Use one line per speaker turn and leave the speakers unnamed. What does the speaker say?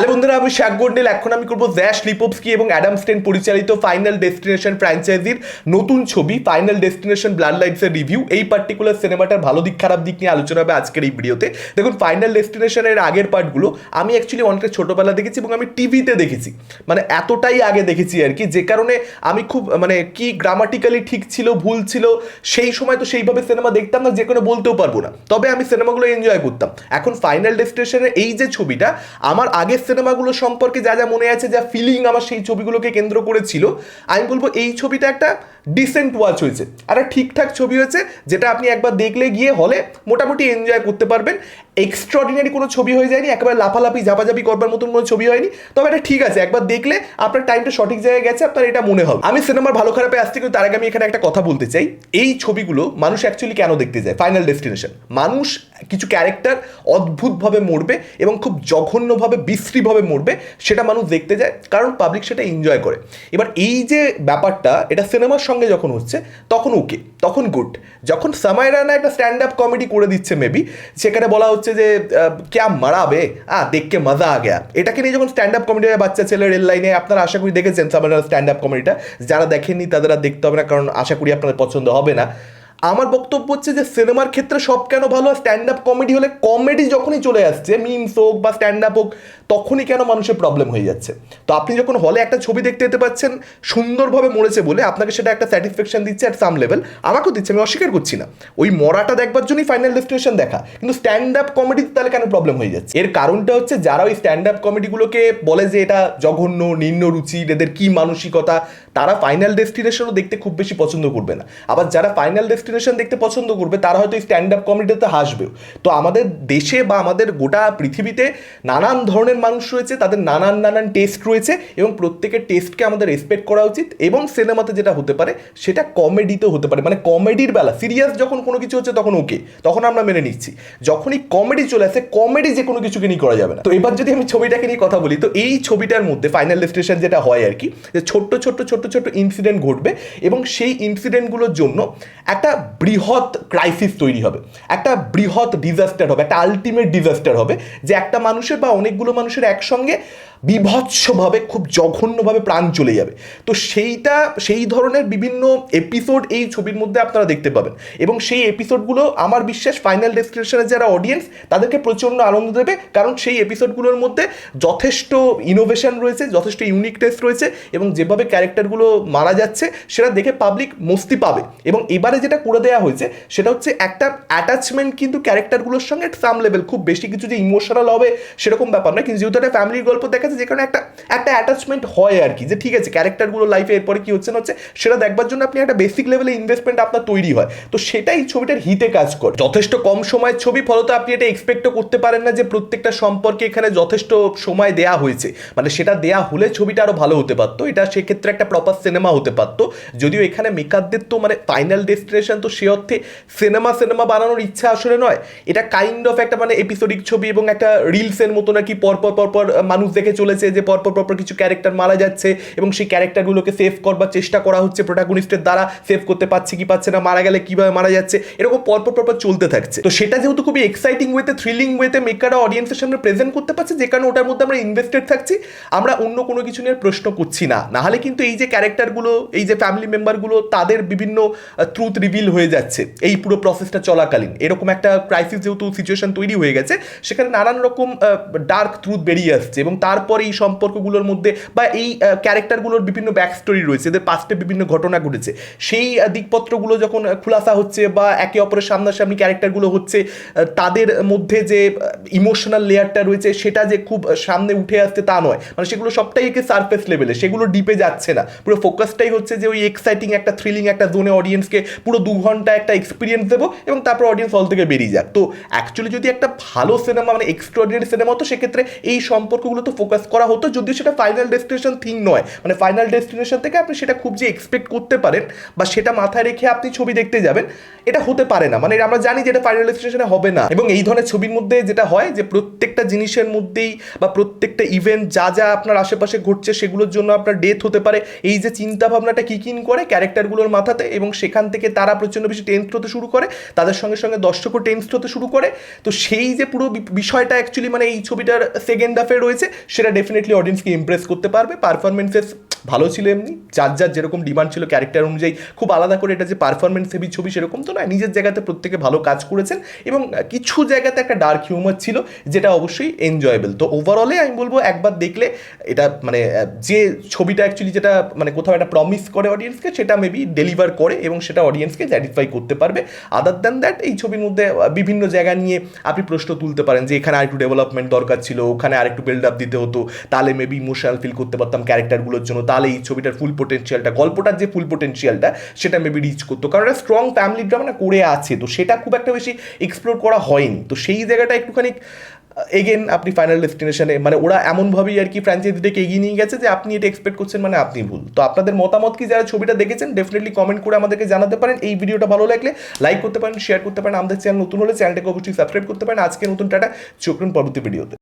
talep বন্ধুরা, আমি শাক গন্ডেল। এখন আমি করব জ্যাশ লিপোভস্কি এবং অ্যাডাম স্টেন পরিচালিত ফাইনাল ডেস্টিনেশন ফ্র্যাঞ্চাইজির নতুন ছবি ফাইনাল ডেস্টিনেশন ব্লাড লাইটসের রিভিউ এই পার্টিকুলার সিনেমাটার ভালো দিক, খারাপ দিক নিয়ে আলোচনা হবে আজকের এই ভিডিওতে। দেখুন ফাইনাল ডেস্টিনেশনের আগের পার্টগুলো আমি অ্যাকচুয়ালি অনেকটা ছোটোবেলা দেখেছি এবং আমি টিভিতে দেখেছি। মানে এতটাই আগে দেখেছি আর কি। যে কারণে আমি খুব মানে কি গ্রামাটিক্যালি ঠিক ছিল, ভুল ছিল, সেই সময় তো সেইভাবে সিনেমা দেখতাম না, যে কোনো বলতেও পারব না। তবে আমি সিনেমাগুলো এনজয় করতাম। এখন ফাইনাল ডেস্টিনেশনের এই যে ছবিটা, আমার আগের সিনেমাগুলো সম্পর্কে যা যা মনে আছে, যা ফিলিং আমার সেই ছবিগুলোকে কেন্দ্র করেছিল, আমি বলব এই ছবিটা একটা ডিসেন্ট ওয়াচ হয়েছে একটা ঠিকঠাক ছবি হয়েছে, যেটা আপনি একবার দেখলে গিয়ে হলে মোটামুটি এনজয় করতে পারবেন। এক্সট্রাঅর্ডিনারি কোনো ছবি হয়ে যায়নি, একেবারে লাফালাফি, ঝাপাঝাপি করবার মতন কোনো ছবি হয়নি। তবে এটা ঠিক আছে, একবার দেখলে আপনার টাইমটা সঠিক জায়গায় গেছে, আপনার এটা মনে হবে। আমি সিনেমার ভালো খারাপে আসছি, কিন্তু তার আগে আমি এখানে একটা কথা বলতে চাই। এই ছবিগুলো মানুষ অ্যাকচুয়ালি কেন দেখতে যায়? ফাইনাল ডেস্টিনেশন মানুষ কিছু ক্যারেক্টার অদ্ভুতভাবে মরবে এবং খুব জঘন্যভাবে, বিশ্রীভাবে মরবে, সেটা মানুষ দেখতে যায়, কারণ পাবলিক সেটা এনজয় করে। এবার এই যে ব্যাপারটা, এটা সিনেমার সঙ্গে যখন হচ্ছে, তখন ওকে তখন গুড যখন সামায়রানা রানা একটা স্ট্যান্ড আপ কমেডি করে দিচ্ছে মেবি সেখানে বলা হচ্ছে যে ক্যা মারাবে আ দেখকে মজা আ গেয়া। এটাকে নিয়ে যখন স্ট্যান্ড আপ কমেডি বাচ্চা ছেলে রেল লাইনে, আপনারা আশা করি দেখেছেন সময় রানার স্ট্যান্ড আপ কমেডিটা যারা দেখেননি, তাদের আর দেখতে হবে না, কারণ আশা করি আপনাদের পছন্দ হবে না। আমার বক্তব্য হচ্ছে যে সিনেমার ক্ষেত্রে সব কেন ভালো আর স্ট্যান্ড আপ কমেডি হলে কমেডি যখনই চলে আসছে মিমস হোক বা স্ট্যান্ড আপ হোক, তখনই কেন মানুষের প্রবলেম হয়ে যাচ্ছে? তো আপনি যখন হলে একটা ছবি দেখতে যেতে পাচ্ছেন, সুন্দরভাবে মরেছে বলে আপনাকে সেটা একটা স্যাটিসফ্যাকশন দিচ্ছে অ্যাট সাম লেভেল আমাকেও দিচ্ছে, আমি অস্বীকার করছি না। ওই মরাটা দেখবার জন্যই ফাইনাল ডেস্টিনেশন দেখা। কিন্তু স্ট্যান্ড আপ কমেডিতে তাহলে কেন প্রবলেম হয়ে যাচ্ছে? এর কারণটা হচ্ছে যারা ওই স্ট্যান্ড আপ কমেডিগুলোকে বলে যে এটা জঘন্য, নিম্ন রুচি, এদের কি মানসিকতা, তারা ফাইনাল ডেস্টিনেশনও দেখতে খুব বেশি পছন্দ করবে না। আবার যারা ফাইনাল ডেস্টিনেশন দেখতে পছন্দ করবে, তারা হয়তো স্ট্যান্ড আপ কমেডিতে হাসবেও তো আমাদের দেশে বা আমাদের গোটা পৃথিবীতে নানান ধরনের মানুষ রয়েছে, তাদের নানান নানান টেস্ট রয়েছে এবং প্রত্যেকের টেস্টকে আমাদের রেসপেক্ট করা উচিত এবং সিনেমাতে যেটা হতে পারে, সেটা কমেডিতে হতে পারে। মানে কমেডির বেলা সিরিয়াস যখন কোনো কিছু হচ্ছে তখন ওকে তখন আমরা মেনে নিচ্ছি। যখনই কমেডি চলে আসে কমেডি যে কোনো কিছুকে নিয়ে করা যাবে না। তো এবার যদি আমি ছবিটাকে নিয়ে কথা বলি, তো এই ছবিটার মধ্যে ফাইনাল ডেস্টিনেশন যেটা হয় আর কি, যে ছোট্ট ছোট্ট ছোট্ট ছোট্ট ইনসিডেন্ট ঘটবে এবং সেই ইনসিডেন্টগুলোর জন্য একটা বৃহৎ ক্রাইসিস তৈরি হবে। একটা বৃহৎ ডিজাস্টার হবে, একটা আলটিমেট ডিজাস্টার হবে, যে একটা মানুষের বা অনেকগুলো মানুষের একসঙ্গে বিভৎসভাবে, খুব জঘন্যভাবে প্রাণ চলে যাবে। তো সেইটা, সেই ধরনের বিভিন্ন এপিসোড এই ছবির মধ্যে আপনারা দেখতে পাবেন। এবং সেই এপিসোডগুলো আমার বিশ্বাস ফাইনাল ডেস্টিনেশনের যারা অডিয়েন্স তাদেরকে প্রচণ্ড আনন্দ দেবে। কারণ সেই এপিসোডগুলোর মধ্যে যথেষ্ট ইনোভেশন রয়েছে, যথেষ্ট ইউনিকনেস রয়েছে এবং যেভাবে ক্যারেক্টারগুলো মারা যাচ্ছে, সেটা দেখে পাবলিক মস্তি পাবে। এবং এবারে যেটা করে দেওয়া হয়েছে, সেটা হচ্ছে একটা অ্যাটাচমেন্ট কিন্তু ক্যারেক্টারগুলোর সঙ্গে সাম লেভেল খুব বেশি কিছু যে ইমোশনাল হবে, সেরকম ব্যাপার না কিন্তু যেহেতু একটা ফ্যামিলির গল্প দেখা যাচ্ছে যে একটা একটা অ্যাটাচমেন্ট হয় আর কি যে ঠিক আছে ক্যারেক্টারগুলো লাইফে এরপরে কি হচ্ছে না হচ্ছে, সেটা দেখবার জন্য আপনি একটা বেসিক লেভেলে ইনভেস্টমেন্ট আপনার তৈরি হয়। তো সেটাই ছবিটার হিতে কাজ করে। যথেষ্ট কম সময়ের ছবি, ফলত আপনি এটা এক্সপেক্টও করতে পারেন না যে প্রত্যেকটা সম্পর্কে এখানে যথেষ্ট সময় দেয়া হয়েছে। মানে সেটা দেয়া হলে ছবিটা আরও ভালো হতে পারতো। এটা সেক্ষেত্রে একটা প্রপার সিনেমা হতে পারতো। যদিও এখানে মেকারদের তো মানে ফাইনাল ডেস্টিনেশন তো সে অর্থে সিনেমা সিনেমা বানানোর ইচ্ছা আসলে নয়। এটা কাইন্ড অফ একটা মানে এপিসোডিক ছবি এবং একটা রিলসের মতো নাকি পরপর পরপর মানুষ দেখে চলেছে যে পরপর পরপর কিছু ক্যারেক্টার মারা যাচ্ছে এবং সেই ক্যারেক্টারগুলোকে সেভ করবার চেষ্টা করা হচ্ছে প্রোটাগনিস্টের দ্বারা সেভ করতে পারছে কি পাচ্ছে না, মারা গেলে কীভাবে মারা যাচ্ছে, এরকম পরপর পরপর চলতে থাকছে। তো সেটা যেহেতু খুবই এক্সাইটিং ওয়েতে থ্রিলিং ওয়েতে মেকাররা অডিয়েন্সের সামনে প্রেজেন্ট করতে পারছে, যে কারণে ওটার মধ্যে আমরা ইনভেস্টেড থাকছি, আমরা অন্য কোনো কিছু নিয়ে প্রশ্ন করছি না। নাহলে কিন্তু এই যে ক্যারেক্টারগুলো এই যে ফ্যামিলি মেম্বারগুলো তাদের বিভিন্ন ট্রুথ রিভিল হয়ে যাচ্ছে, এই পুরো প্রসেসটা চলাকালীন। এরকম একটা ক্রাইসিস যেহেতু সিচুয়েশন তৈরি হয়ে গেছে, সেখানে নানান রকম ডার্ক ট্রুথ বেরিয়ে আসছে এবং তারপরে এই সম্পর্কগুলোর মধ্যে বা এই ক্যারেক্টারগুলোর বিভিন্ন ব্যাক স্টোরি রয়েছে, এদের পাস্টে বিভিন্ন ঘটনা ঘটেছে। সেই দিকপত্রগুলো যখন খুলাসা হচ্ছে বা একে অপরের সামনাসামনি ক্যারেক্টারগুলো হচ্ছে তাদের মধ্যে যে ইমোশনাল লেয়ারটা রয়েছে, সেটা যে খুব সামনে উঠে আসছে তা নয়। মানে সেগুলো সবটাই একে সারফেস লেভেলে সেগুলো ডিপে যাচ্ছে না। পুরো ফোকাসটাই হচ্ছে যে ওই এক্সাইটিং একটা থ্রিলিং একটা জোনে অডিয়েন্সকে পুরো দু ঘণ্টা একটা এক্সপিরিয়েন্স দেবো এবং তারপর অডিয়েন্স হল থেকে বেরিয়ে যাক। তো অ্যাকচুয়ালি যদি একটা ভালো সিনেমা মানে এক্সট্রাঅর্ডিনারি সিনেমা তো সেক্ষেত্রে এই সম্পর্কগুলো তো ফোকাস করা হতো, যদিও সেটা ফাইনাল ডেস্টিনেশন থিং নয়। মানে ফাইনাল ডেস্টিনেশন থেকে আপনি সেটা খুব যে এক্সপেক্ট করতে পারেন বা সেটা মাথায় রেখে আপনি ছবি দেখতে যাবেন, এটা হতে পারে না। মানে আমরা জানি যে এটা ফাইনাল ডেস্টিনেশনে হবে না। এবং এই ধরনের ছবির মধ্যে যেটা হয় যে প্রত্যেকটা জিনিসের মধ্যেই বা প্রত্যেকটা ইভেন্ট যা যা আপনার আশেপাশে ঘটছে সেগুলোর জন্য আপনার ডেথ হতে পারে। এই যে চিন্তা ভাবনাটা কি কিন করে ক্যারেক্টারগুলোর মাথাতে এবং সেখান থেকে তারা প্রচণ্ড বেশি টেন্সড হতে শুরু করে, তাদের সঙ্গে সঙ্গে দর্শকও টেন্সড হতে শুরু করে। তো সেই যে পুরো বিষয়টা অ্যাকচুয়ালি মানে এই ছবিটার সেকেন্ড হাফে রয়েছে, সেটা ডেফিনেটলি অডিয়েন্সকে ইমপ্রেস করতে পারবে পারফরমেন্সেস ভালো ছিল এমনি, যার যার যেরকম ডিমান্ড ছিল ক্যারেক্টার অনুযায়ী। খুব আলাদা করে এটা যে পারফরমেন্স হেভি ছবি সেরকম তো নয়, নিজের জায়গাতে প্রত্যেকে ভালো কাজ করেছেন এবং কিছু জায়গাতে একটা ডার্ক হিউমার ছিল যেটা অবশ্যই এনজয়েবল তো ওভারঅলে আমি বলব একবার দেখলে এটা মানে যে ছবিটা অ্যাকচুয়ালি যেটা মানে কোথাও একটা প্রমিস করে অডিয়েন্সকে সেটা মেবি ডেলিভার করে এবং সেটা অডিয়েন্সকে স্যাটিসফাই করতে পারবে। আদার দ্যান দ্যাট এই ছবির মধ্যে বিভিন্ন জায়গা নিয়ে আপনি প্রশ্ন তুলতে পারেন যে, এখানে আরেকটু ডেভেলপমেন্ট দরকার ছিল, ওখানে আরেকটু বিল্ড আপ দিতে হতো, তাহলে মেবি ইমোশনাল ফিল করতে পারতাম ক্যারেক্টারগুলোর জন্য। তাহলে এই ছবিটার ফুল পোটেনশিয়ালটা গল্পটার যে ফুল পোটেনশিয়ালটা সেটা মেবি রিচ করতো। কারণ একটা স্ট্রং ফ্যামিলি ড্রামা না করে আছে, তো সেটা খুব একটা বেশি এক্সপ্লোর করা হয়নি। তো সেই জায়গাটা একটুখানি এগেন আপনি ফাইনাল ডেস্টিনেশনে মানে ওরা এমনভাবেই আর কি ফ্র্যাঞ্চাইজিটাকে এগিয়ে নিয়ে গেছে যে আপনি এটা এক্সপেক্ট করছেন মানে আপনি ভুল। তো আপনাদের মতামত কি যারা ছবিটা দেখেছেন ডেফিনেটলি কমেন্ট করে আমাদেরকে জানাতে পারেন। এই ভিডিওটা ভালো লাগলে লাইক করতে পারেন শেয়ার করতে পারেন। আমাদের চ্যানেল নতুন হলে চ্যানেলটাকে অবশ্যই সাবস্ক্রাইব করতে পারেন। আজকে নতুন টাটা চোখরুন পরবর্তী ভিডিওতে